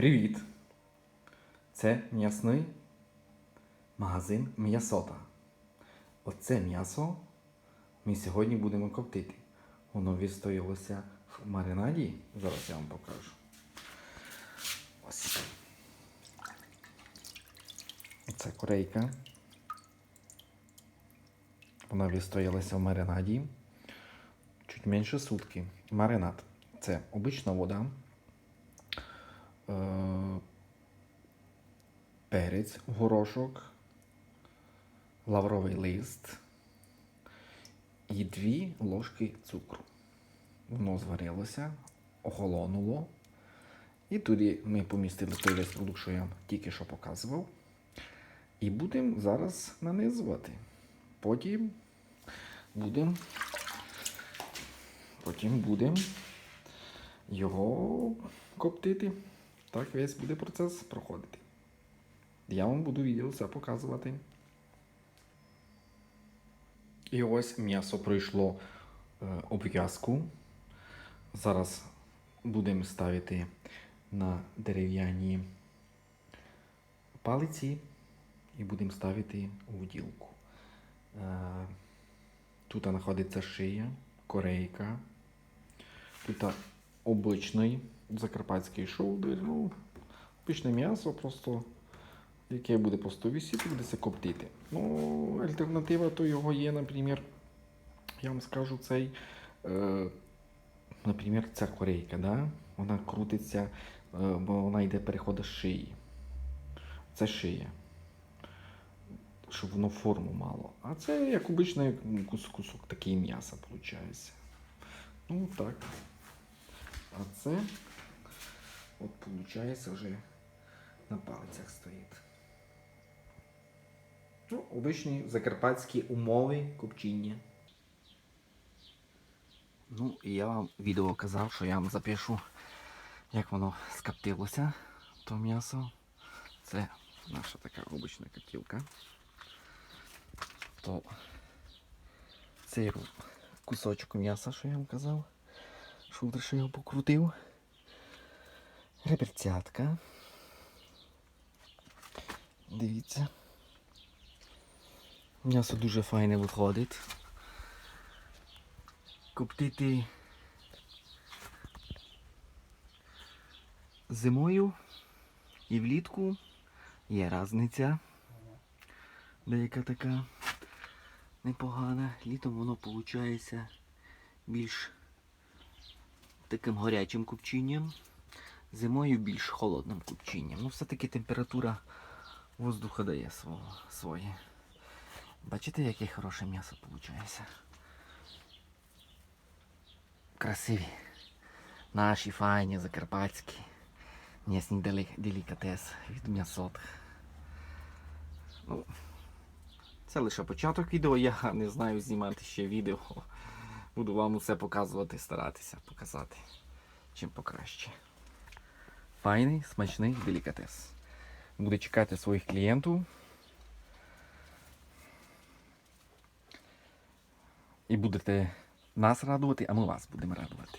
Привіт! Це м'ясний магазин М'ясота. Оце м'ясо ми сьогодні будемо коптити. Воно відстоялося в маринаді. Зараз я вам покажу. Ось. Це корейка. Вона відстоялася в маринаді. Чуть менше сутки. Маринад. Це обична вода. Е, перець, горошок, лавровий лист і дві ложки цукру. Воно зварилося, охолонуло. І туди ми помістили той весь продукт, що я вам тільки що показував. І будемо зараз нанизувати. Потім будемо потім будемо його коптити. Так весь буде процес проходити. Я вам буду відео все показувати. І ось м'ясо пройшло е, обв'язку. Зараз будемо ставити на дерев'яні палиці і будемо ставити у ділку. Е, Тут знаходиться шия, корейка. Тут обичний закарпатський шоудер. Ну, обичне м'ясо, просто, яке буде просто висіти, це коптити. Ну, альтернатива то його є, наприклад, я вам скажу цей, е, наприклад, ця корейка, да? вона крутиться, е, бо вона йде переходить з шиї. Це шия. Щоб воно форму мало. А це як обичний кус- кусок такий м'яса, виходить. Ну так. А це, от виходить, вже на палицях стоїть. Ну, обичні закарпатські умови копчення. Ну, і я вам відео казав, що я вам запишу, як воно скоптилося, то м'ясо. Це наша така обична коптілка. То цей кусочок м'яса, що я вам казав. Шулдер ще його покрутив. Реберцятка. Дивіться. М'ясо дуже файне виходить. Коптити зимою і влітку є різниця. Деяка така непогана. Літом воно виходить більш таким гарячим купчинням, зимою більш холодним купчинням. Ну, все-таки температура воздуха дає свого, своє. Бачите, яке хороше м'ясо виходить? Красиві. Наші файні закарпатські. М'ясні делікатес від м'ясот. Ну, це лише початок відео, я не знаю знімати ще відео. Буду вам усе показувати, старатися показати. Чим покраще. Файний, смачний делікатес. Буде чекати своїх клієнтів. І будете нас радувати, а ми вас будемо радувати.